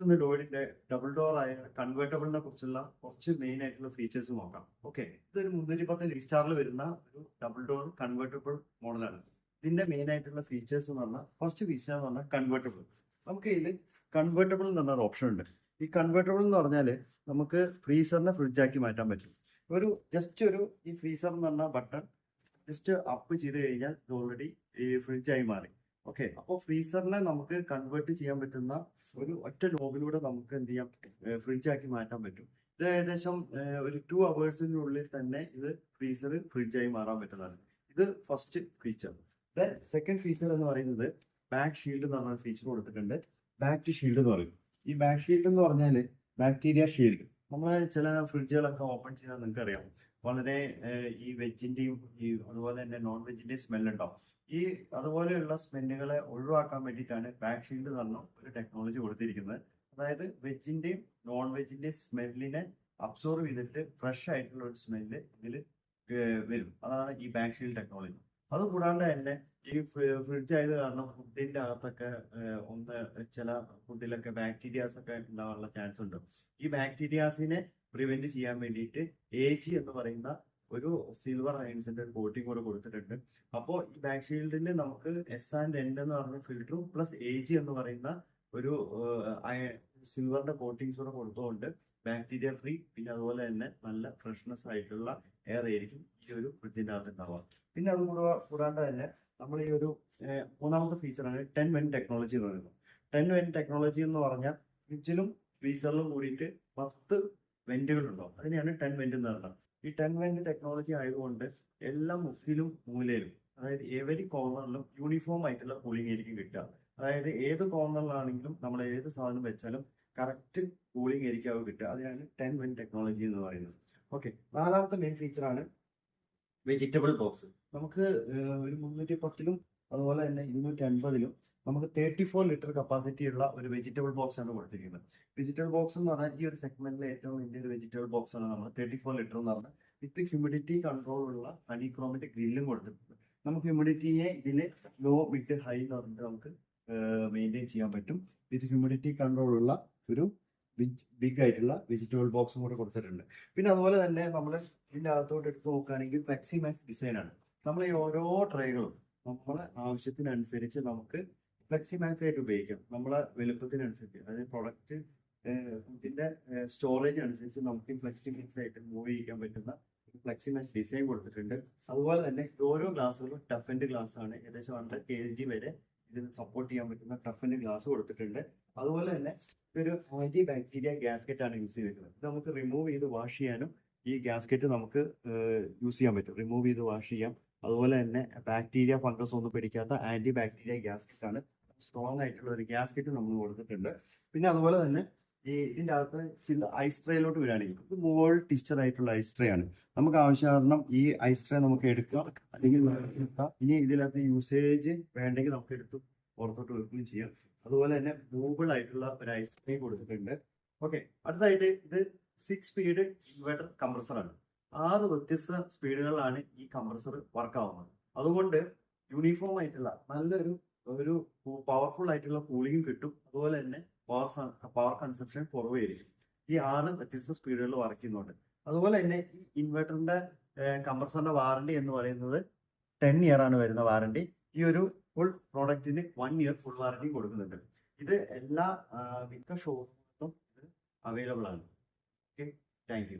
ഇന്ന് ലോഡിന്റെ double door ആയ കൺവേർട്ടബിളിനെ കുറിച്ചുള്ള കുറച്ച് മെയിൻ ആയിട്ടുള്ള ഫീച്ചേഴ്സ് നോക്കാം. ഓക്കെ ഇതൊരു മുന്നൂറ്റി പത്ത് ലിസ്റ്റാറിൽ വരുന്ന ഒരു ഡബിൾ ഡോർ കൺവേർട്ടബിൾ മോഡലാണ് ഇതിന്റെ മെയിൻ ആയിട്ടുള്ള ഫീച്ചേഴ്സ് എന്ന് പറഞ്ഞാൽ ഫസ്റ്റ് ഫീച്ചർ എന്ന് പറഞ്ഞാൽ കൺവേർട്ടബിൾ നമുക്ക് ഇതിൽ കൺവേർട്ടബിൾ എന്ന് പറഞ്ഞ ഓപ്ഷൻ ഉണ്ട്. ഈ കൺവേർട്ടബിൾ എന്ന് പറഞ്ഞാൽ നമുക്ക് ഫ്രീസറിനെ ഫ്രിഡ്ജാക്കി മാറ്റാൻ പറ്റും. ഒരു ജസ്റ്റ് ഒരു ഈ ഫ്രീസർ എന്ന് പറഞ്ഞ ബട്ടൺ ജസ്റ്റ് അപ്പ് ചെയ്ത് കഴിഞ്ഞാൽ ഇത് ഓൾറെഡി ഈ ഫ്രിഡ്ജായി മാറി. ഓക്കെ അപ്പോൾ ഫ്രീസറിനെ നമുക്ക് കൺവേർട്ട് ചെയ്യാൻ പറ്റുന്ന ഒരു ഒറ്റ ലോബിലൂടെ നമുക്ക് എന്ത് ചെയ്യാം? ഫ്രിഡ്ജാക്കി മാറ്റാൻ പറ്റും. ഇത് ഏകദേശം ഒരു ടു അവേഴ്സിനുള്ളിൽ തന്നെ ഇത് ഫ്രീസർ ഫ്രിഡ്ജായി മാറാൻ പറ്റുന്നതാണ്. ഇത് first feature then second feature എന്ന് പറയുന്നത് ബാക്ക് ഷീൽഡ് എന്ന് പറഞ്ഞ ഫീച്ചർ കൊടുത്തിട്ടുണ്ട്. ബാക്ക് ടു ഷീൽഡ് എന്ന് പറയും. ഈ ബാക്ക് ഷീൽഡ് എന്ന് പറഞ്ഞാൽ ബാക്ടീരിയ ഷീൽഡ് നമ്മളെ ചില ഫ്രിഡ്ജുകളൊക്കെ ഓപ്പൺ ചെയ്താൽ നിങ്ങൾക്ക് അറിയാം വളരെ ഈ വെജിന്റെയും ഈ അതുപോലെ തന്നെ നോൺ വെജിന്റെയും സ്മെല്ലുണ്ടാവും ഈ അതുപോലെയുള്ള സ്മെല്ലുകളെ ഒഴിവാക്കാൻ വേണ്ടിയിട്ടാണ് ബാക്ക് ഷീൽഡ് പറഞ്ഞ ഒരു ടെക്നോളജി കൊടുത്തിരിക്കുന്നത്. അതായത് വെജിന്റെയും നോൺ വെജിന്റെയും സ്മെല്ലിനെ അബ്സോർവ് ചെയ്തിട്ട് ഫ്രഷ് ആയിട്ടുള്ള ഒരു സ്മെല്ല് ഇതിൽ വരും. അതാണ് ഈ ബാക്ക് ഷീൽഡ് ടെക്നോളജി അതുകൂടാണ്ട് തന്നെ ഈ ഫ്രിഡ്ജ് ആയത് കാരണം ഫുഡിന്റെ അകത്തൊക്കെ ഒന്ന് ചില ഫുഡിലൊക്കെ ബാക്ടീരിയാസ് ഒക്കെ ഉണ്ടാവാനുള്ള ചാൻസ് ഉണ്ട്. ഈ ബാക്ടീരിയാസിനെ പ്രിവെന്റ് ചെയ്യാൻ വേണ്ടിയിട്ട് എ ജി എന്ന് പറയുന്ന ഒരു സിൽവർ അയൺസിന്റെ ഒരു കോട്ടിംഗ് കൂടെ കൊടുത്തിട്ടുണ്ട്. അപ്പോ ഈ ബാക്ക് ഷീൽഡിൽ നമുക്ക് എസ് ആൻഡ് എൻ എന്ന് പറഞ്ഞ ഫിൽറ്ററും പ്ലസ് എ ജി എന്ന് പറയുന്ന ഒരു സിൽവറിന്റെ കോട്ടിങ്സ് കൂടെ കൊടുത്തുകൊണ്ട് ബാക്ടീരിയ ഫ്രീ പിന്നെ അതുപോലെ തന്നെ നല്ല ഫ്രഷ്നെസ് ആയിട്ടുള്ള എയർ ആയിരിക്കും ഈ ഒരു ഫ്രിഡ്ജിന്റെ അകത്ത് ഉണ്ടാവുക പിന്നെ അതും കൂടെ കൂടാണ്ട് തന്നെ നമ്മൾ ഈ ഒരു മൂന്നാമത്തെ ഫീച്ചറാണ് ടെൻ വെൻ ടെക്നോളജി എന്ന് പറയുന്നത്. ടെൻ വെൻ ടെക്നോളജി എന്ന് പറഞ്ഞാൽ ഫ്രിഡ്ജിലും ഫ്രീസറിലും കൂടിയിട്ട് പത്ത് വെന്റുകൾ ഉണ്ടാവും. അതിനെയാണ് ടെൻ വെന്റ് എന്ന് പറയുന്നത് ഈ ടെൻ വെന്റ് ടെക്നോളജി ആയതുകൊണ്ട് എല്ലാ മുക്കിലും മൂലയിലും അതായത് എവരി കോർണറിലും യൂണിഫോം ആയിട്ടുള്ള കൂളിംഗ് ആയിരിക്കും കിട്ടുക. അതായത് ഏത് കോർണറിലാണെങ്കിലും നമ്മൾ ഏത് സാധനം വെച്ചാലും കറക്റ്റ് കൂളിംഗ് ആയിരിക്കും അവ കിട്ടുക. അതിനാണ് ടെൻ വൺ ടെക്നോളജി എന്ന് പറയുന്നത്. ഓക്കെ നാലാമത്തെ മെയിൻ ഫീച്ചറാണ് വെജിറ്റബിൾ ബോക്സ് നമുക്ക് ഒരു മുന്നൂറ്റി പത്തിലും അതുപോലെ തന്നെ ഇരുന്നൂറ്റി അൻപതിലും നമുക്ക് തേർട്ടി ഫോർ ലിറ്റർ കപ്പാസിറ്റി ഉള്ള ഒരു വെജിറ്റബിൾ ബോക്സ് ആണ് കൊടുത്തിരിക്കുന്നത്. വെജിറ്റബിൾ ബോക്സ് എന്ന് പറഞ്ഞാൽ ഈ ഒരു സെഗ്മെന്റിലെ ഏറ്റവും വലിയ ഒരു വെജിറ്റബിൾ ബോക്സ് ആണ് നമ്മൾ തേർട്ടി ഫോർ ലിറ്റർ എന്ന് പറഞ്ഞാൽ വിത്ത് ഹ്യൂമിഡിറ്റി കൺട്രോൾ ഉള്ള ഹണിക്രോമിന്റെ ഗ്രില്ലും കൊടുത്തിട്ടുണ്ട്. നമുക്ക് ഹ്യൂമിഡിറ്റിയെ ഇതിൽ ലോ വിത്ത് ഹൈ എന്ന് പറഞ്ഞിട്ട് നമുക്ക് മെയിന്റെയിൻ ചെയ്യാൻ പറ്റും. വിത്ത് ഹ്യൂമിഡിറ്റി കൺട്രോൾ ഉള്ള ഒരു ബിഗ് ആയിട്ടുള്ള വെജിറ്റബിൾ ബോക്സും കൂടെ കൊടുത്തിട്ടുണ്ട്. പിന്നെ അതുപോലെ തന്നെ നമ്മൾ ഇതിന്റെ അകത്തോട്ട് എടുത്ത് നോക്കുകയാണെങ്കിൽ ഫ്ലെക്സി മാക്സ് ഡിസൈൻ ആണ്. നമ്മൾ ഈ ഓരോ ട്രൈകളും നമ്മളെ ആവശ്യത്തിനനുസരിച്ച് നമുക്ക് ഫ്ലെക്സി മാക്സ് ആയിട്ട് ഉപയോഗിക്കാം. നമ്മളെ വലുപ്പത്തിനനുസരിച്ച് അതായത് പ്രൊഡക്റ്റ് ഫുഡിന്റെ സ്റ്റോറേജ് അനുസരിച്ച് നമുക്ക് ഫ്ലെക്സി മാക്സ് ആയിട്ട് മൂവ് ചെയ്യിക്കാൻ പറ്റുന്ന ഫ്ലെക്സി മാക്സ് ഡിസൈൻ കൊടുത്തിട്ടുണ്ട്. അതുപോലെ തന്നെ ഓരോ ഗ്ലാസുകളും ടഫൻഡ് ഗ്ലാസ് ആണ്. ഏകദേശം ഹൺഡ്രഡ് കെ ജി വരെ ഇതിന് സപ്പോർട്ട് ചെയ്യാൻ പറ്റുന്ന ടഫൻഡ് ഗ്ലാസ് കൊടുത്തിട്ടുണ്ട്. അതുപോലെ തന്നെ ഇതൊരു ആന്റി ബാക്ടീരിയ ഗ്യാസ്കറ്റ് ആണ് യൂസ് ചെയ്തിരിക്കുന്നത് ഇത് നമുക്ക് റിമൂവ് ചെയ്ത് വാഷ് ചെയ്യാനും ഈ ഗ്യാസ്കറ്റ് നമുക്ക് യൂസ് ചെയ്യാൻ പറ്റും. റിമൂവ് ചെയ്ത് വാഷ് ചെയ്യാം. അതുപോലെ തന്നെ ബാക്ടീരിയ ഫംഗസ് ഒന്നും പിടിക്കാത്ത ആന്റി ബാക്ടീരിയ ഗ്യാസ്കറ്റ് ആണ്. സ്ട്രോങ് ആയിട്ടുള്ള ഒരു ഗ്യാസ്കറ്റ് നമ്മൾ കൊടുത്തിട്ടുണ്ട്. പിന്നെ അതുപോലെ തന്നെ ഇതിന്റെ അകത്ത് ചില ഐസ് ട്രേയിലോട്ട് വരികയാണെങ്കിൽ ഇത് മോൾ ടിസ്റ്റർ ആയിട്ടുള്ള ഐസ് ട്രേ ആണ്. നമുക്ക് ആവശ്യാർത്ഥം ഈ ഐസ് ട്രേ നമുക്ക് എടുക്കാം. അല്ലെങ്കിൽ ഇനി ഇതിനകത്ത് യൂസേജ് വേണ്ടെങ്കിൽ നമുക്ക് എടുത്ത് പുറത്തോട്ട് വെക്കുകയും ചെയ്യാം. അതുപോലെ തന്നെ മൂവബിൾ ആയിട്ടുള്ള ഒരു ഐസ് ട്രേ കൊടുത്തിട്ടുണ്ട്. ഓക്കെ. അടുത്തായിട്ട് ഇത് സിക്സ് സ്പീഡ് ഇൻവെർട്ടർ കംപ്രസർ ആണ്. ആറ് വ്യത്യസ്ത സ്പീഡുകളിലാണ് ഈ കംപ്രസർ വർക്ക് ആവുന്നത്. അതുകൊണ്ട് യൂണിഫോം ആയിട്ടുള്ള നല്ലൊരു ഒരു പവർഫുൾ ആയിട്ടുള്ള കൂളിംഗും കിട്ടും. പവർ കൺസപ്ഷൻ കുറവായിരിക്കും. ഈ ആറ് വ്യത്യസ്ത സ്പീഡുകളിൽ വർക്ക് ചെയ്യുന്നുണ്ട്. അതുപോലെ തന്നെ ഈ ഇൻവെർട്ടറിന്റെ കംപ്രസറിന്റെ വാറണ്ടി എന്ന് പറയുന്നത് ടെൻ ഇയർ ആണ് വരുന്ന വാറണ്ടി ഈ ഒരു ഫുൾ പ്രോഡക്റ്റിന് വൺ ഇയർ ഫുൾ വാറണ്ടി കൊടുക്കുന്നുണ്ട്. ഇത് എല്ലാ മിക്ക ഷോറൂമുകളിലും അവൈലബിൾ ആണ്. Okay thank